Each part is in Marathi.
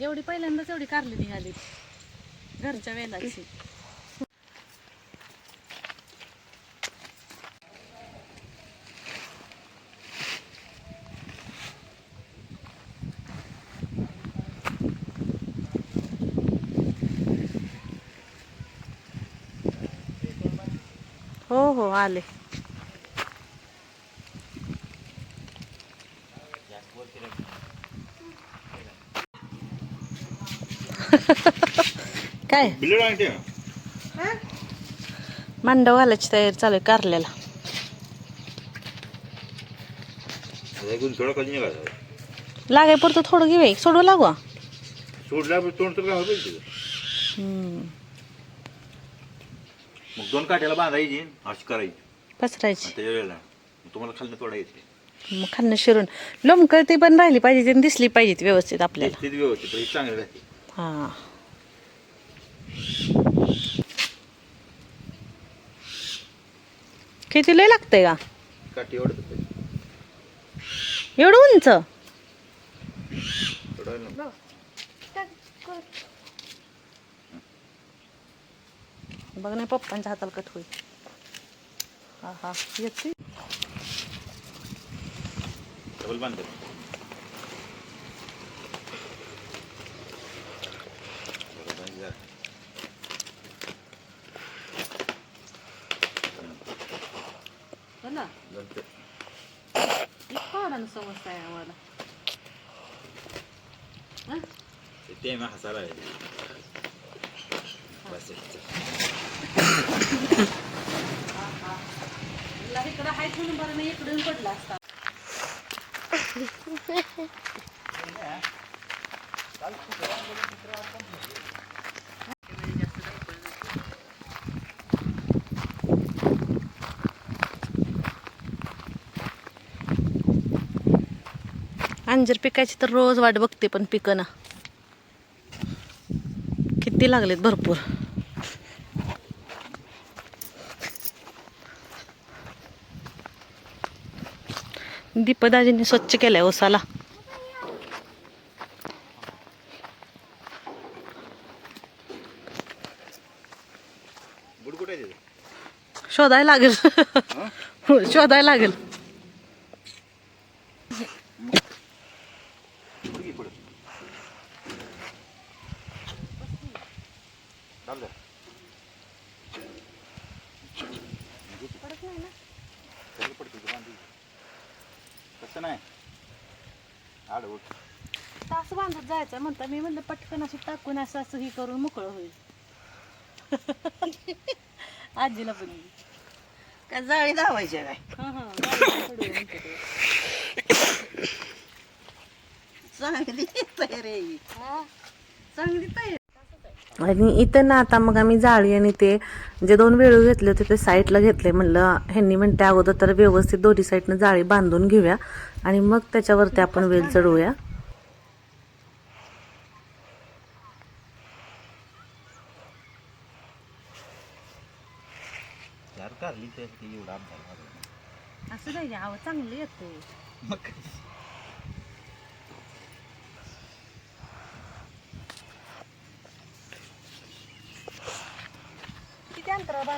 एवढी पहिल्यांदाच एवढी कारली निघाली. घरच्या वेलाची. हो हो आले. काय? आणते मांडव घालायची तयारी चालू आहे कारल्याला. ऐकून थोडं कधी निघाला लागाय पुरतं थोडं घेऊ सोडू लागू? सोडला तोंड तर काय होतं तिथं हम्म. मग दोन काट्याला बांधायची अशी करायची. पसरायची. आणि त्याच्या वेळेला. मग तुम्हाला खाल्लं तोडायचे मग खाणं शिरून. पण राहिली पाहिजे ती दिसली पाहिजे ती व्यवस्थित आपल्याला. व्यवस्थित हे चांगले राहते. हा. किती लय लागतंय का? काठी एवढं उंच. बघ. नाही पप्पांच्या हाताला कट होईल. हा हा. येते डबल बांधतो थोडं बांध जरा. ते- ते मग हसायला लागले. बस चल. इकडं हाय म्हणून बरं नाही इकडून पडला असता अंजीर पिकायची तर रोज वाट बघते पण पिकं ना. किती लागलेत भरपूर. दीपदाजींनी स्वच्छ केलाय ओसाला? शोधायला लागेल. शोधायला लागेल बुड घे पुढं. दाब जरा. सगळं पडतं इथं बांधून. तसं नाही. आड उठ. तास बांधत जायचं म्हणता मी म्हणलं पटकन अशी टाकून असं असं ही करून मोकळं होईल. आजीला पण. काय जाळी धावायची काय? हा हा म्हणते ते. चांगली तयार आहे ही. चांगली तयारी आणि इथं ना आता मग आम्ही जाळी आणि ते जे दोन वेळू घेतले होते ते साईडला घेतले. म्हणलं ह्यांनी म्हणते अगोदर तर व्यवस्थित दोन्ही साईडनं जाळी बांधून घेऊया आणि मग त्याच्यावरती आपण वेल चढवूया. असं नाही आव चांगलं येते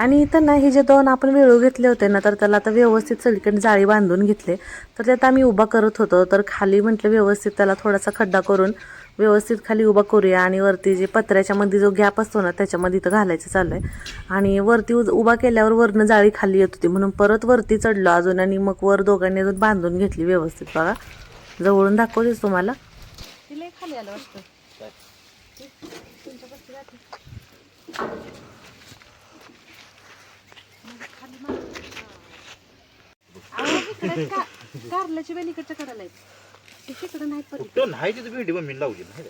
आणि इथं ना हे जे दोन आपण वेळू घेतले होते ना तर त्याला आता व्यवस्थित सगळीकडे जाळी बांधून घेतले. तर त्यात आम्ही उभा करत होतो तर खाली म्हटलं व्यवस्थित त्याला थोडासा खड्डा करून व्यवस्थित खाली उभा करूया आणि वरती जे पत्र्याच्या मध्ये जो गॅप असतो ना त्याच्यामध्ये इथं घालायचं चालू आहे आणि वरती उज- उभा केल्यावर वरनं जाळी खाली येत होती म्हणून परत वरती चढलो अजून आणि मग वर दोघांनी अजून बांधून घेतली व्यवस्थित. बघा जवळून दाखवतेच तुम्हाला. तिला खाली आलं वाटतं. कारल्याची वेल इकडच्या कडाला आहेत तिकडे नाहीत पण कुठं नाही तिथं पण मी लावली नाही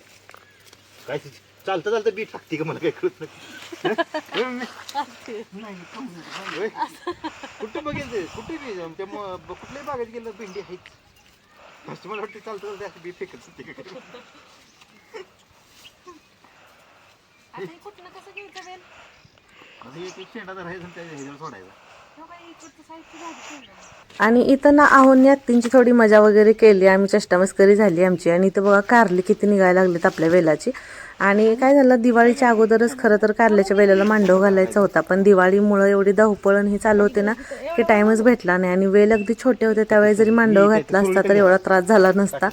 काय चालतं चालतं बीट लागते का मला काय कळत नाही? कुठं बघितलं कुठे बी त्या म- ब- कुठल्याही बागेत गेलं भेंडी आहेत फर्स्ट मला वाटतं चालतं चालतं असं बी फेकत होते का काय. आता कुठनं कसं घ्यायचं बेल आता एक एक शेंडा धरायचा आणि त्याच्या ह्याच्यावर सोडायचा. हो बाई, इकडचं साईडची भाजी ठेवलं. आणि इथं ना आहोंनी आत्तींची थोडी मजा वगैरे केली. आम्ही चष्टामस्करी झाली आमची. आणि इथं बघा कारली किती निघायला लागलीत आपल्या वेलाची. आणि काय झालं दिवाळीच्या अगोदरच खरं तर कारल्याच्या वेळेला मांडव घालायचा होता. पण दिवाळीमुळं एवढी धावपळण हे चालू होते ना की टाईमच भेटला नाही. आणि वेल अगदी छोटे होते त्यावेळी जरी मांडव घातला असता तर एवढा त्रास झाला नसता.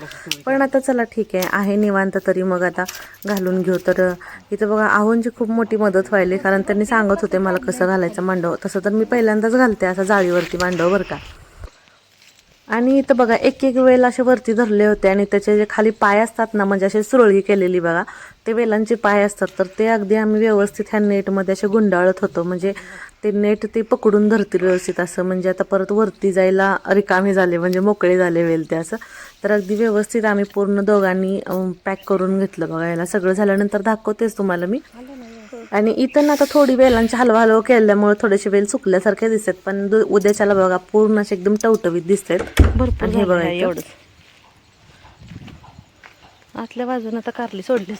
पण आता चला ठीक आहे आहे निवांत तरी मग आता घालून घेऊ. तर इथं बघा आहोंची खूप मोठी मदत व्हायली. कारण त्यांनी सांगत होते मला कसं घालायचं मांडव? तसं तर मी पहिल्यांदाच घालते असं जाळीवरती मांडव बरं का. आणि इथं बघा एक एक वेल असे वरती धरले होते आणि त्याचे जे खाली पाय असतात ना म्हणजे असे सुरळी केलेली बघा ते वेलांचे पाय असतात. तर ते अगदी आम्ही व्यवस्थित ह्या नेटमध्ये असे गुंडाळत होतो. म्हणजे ते नेट ते पकडून धरतील व्यवस्थित असं. म्हणजे आता परत वरती जायला रिकामे झाले म्हणजे मोकळे झाले वेल ते असं. तर अगदी व्यवस्थित आम्ही पूर्ण दोघांनी पॅक करून घेतलं बघा. याला सगळं झाल्यानंतर दाखवतेच तुम्हाला मी. आणि इथं ना आता थोडी वेलांची हलवा हलवा केल्यामुळे थोडेसे वेल सुकल्यासारखे दिसतात पण उद्याच्याला बघा पूर्ण असे एकदम टवटवीत दिसतात. भरपूर हे बघा. एवढंच. आतल्या बाजूने आता कारली सोडलीच.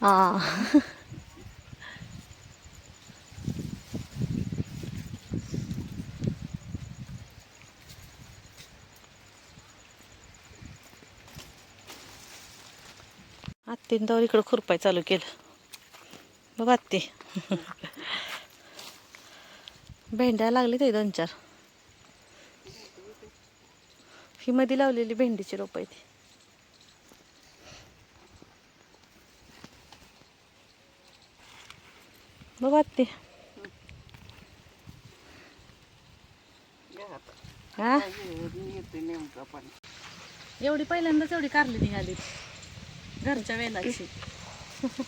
हा. आत्तीन तर इकडं खुरपाय चालू केलं. बघ आत्ती. भेंड्या लागली ते दोन चार. ही मध्ये लावलेली भेंडीची रोप आहे ती बघ आत्ती. हा? एवढी पहिल्यांदाच एवढी कारली निघाली. घरच्या वेलाची.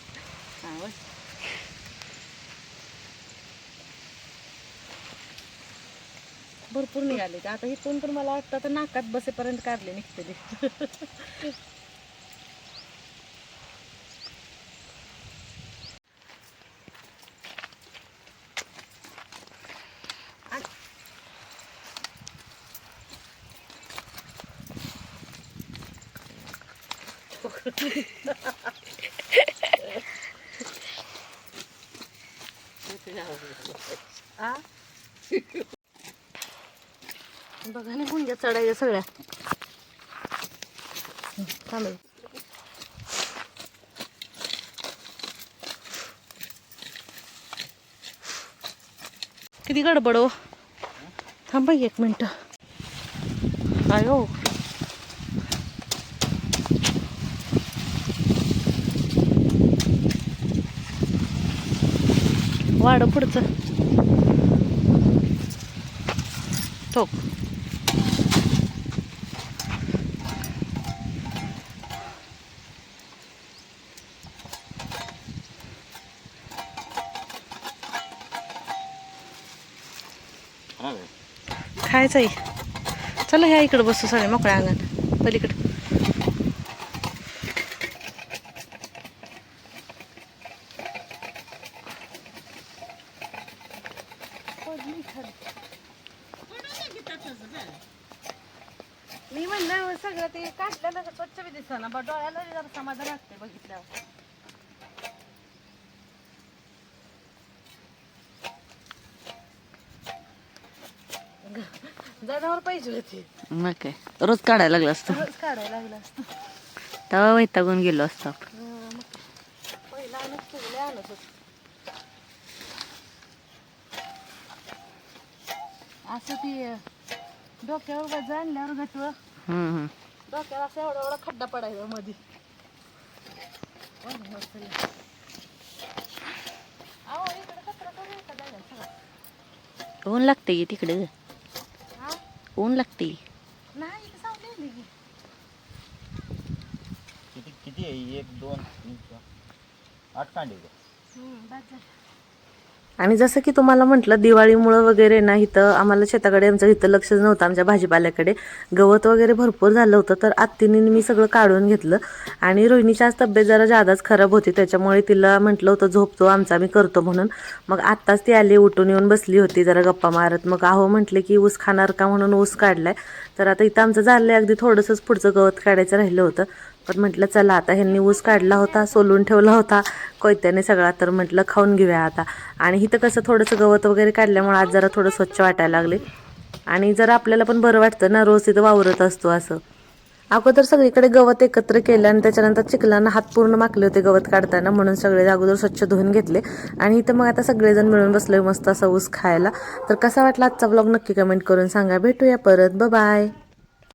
भरपूर निघाले आता इथून तर मला वाटतं आता नाकात बसेपर्यंत काढले निघते बघा ना गुंजा चढायच्या सगळ्या. थांबे. किती गडबड हो? थांबा एक मिनटं. आयो वाढ पुढचं. ठोक खायचं आहे. चला ह्या इकडं बसू सगळे मोकळ्या अंगण पलीकडं मी म्हणलं सगळं ते काढल्यानं स्वच्छ डोळ्याला जरा समाधान वाटते बघितल्यावर. जनावर पाहिजे होते. मग काय? रोज काढायला लागला असतो. रोज काढायला लागलं असतं. तेव्हा वैतागून गेलो असतो. आपण. हं, मग पहिला आणत फुगले आणत होत. असं ती डोक्यावर वज आणल्यावर गटव. हम्म, हम्म. डोक्यावर असं एवढा एवढा खड्डा पडायचा मध्ये. ऊन लागते तिकडे हा? ऊन लागते नाही. किती किती आहे एक दोन तीन चार आठ कांडे हं. आणि जसं की तुम्हाला म्हटलं दिवाळीमुळं वगैरे ना इथं आम्हाला शेताकडे आमचं इथं लक्षच नव्हतं आमच्या भाजीपाल्याकडे. गवत वगैरे भरपूर झालं होतं तर आत्तीने मी सगळं काढून घेतलं. आणि रोहिणीची आज तब्येत जरा जादाच खराब होती त्याच्यामुळे तिला म्हटलं होतं झोपतो आमचा मी करतो म्हणून. मग आत्ताच ती आली उठून येऊन बसली होती जरा गप्पा मारत. मग आहो म्हटले की ऊस खाणार का? म्हणून ऊस काढलाय. तर आता इथं आमचं झालंय अगदी थोडंसंच पुढचं गवत काढायचं राहिलं होतं. पण म्हटलं चला आता ह्यांनी ऊस काढला होता सोलून ठेवला होता कोयत्याने सगळा तर म्हटलं खाऊन घेऊया आता. आणि इथं कसं थोडंसं गवत वगैरे काढल्यामुळे आज जरा थोडं स्वच्छ वाटायला लागले. आणि जरा आपल्याला पण बरं वाटतं ना रोज तिथं वावरत असतो असं. अगोदर सगळीकडे गवत एकत्र केलं आणि त्याच्यानंतर चिखलांना हात पूर्ण माकले होते गवत काढताना म्हणून सगळे अगोदर स्वच्छ धुवून घेतले. आणि इथं मग आता सगळेजण मिळून बसलोय मस्त असा ऊस खायला. तर कसा वाटला आजचा ब्लॉग नक्की कमेंट करून सांगा. भेटूया परत. बाय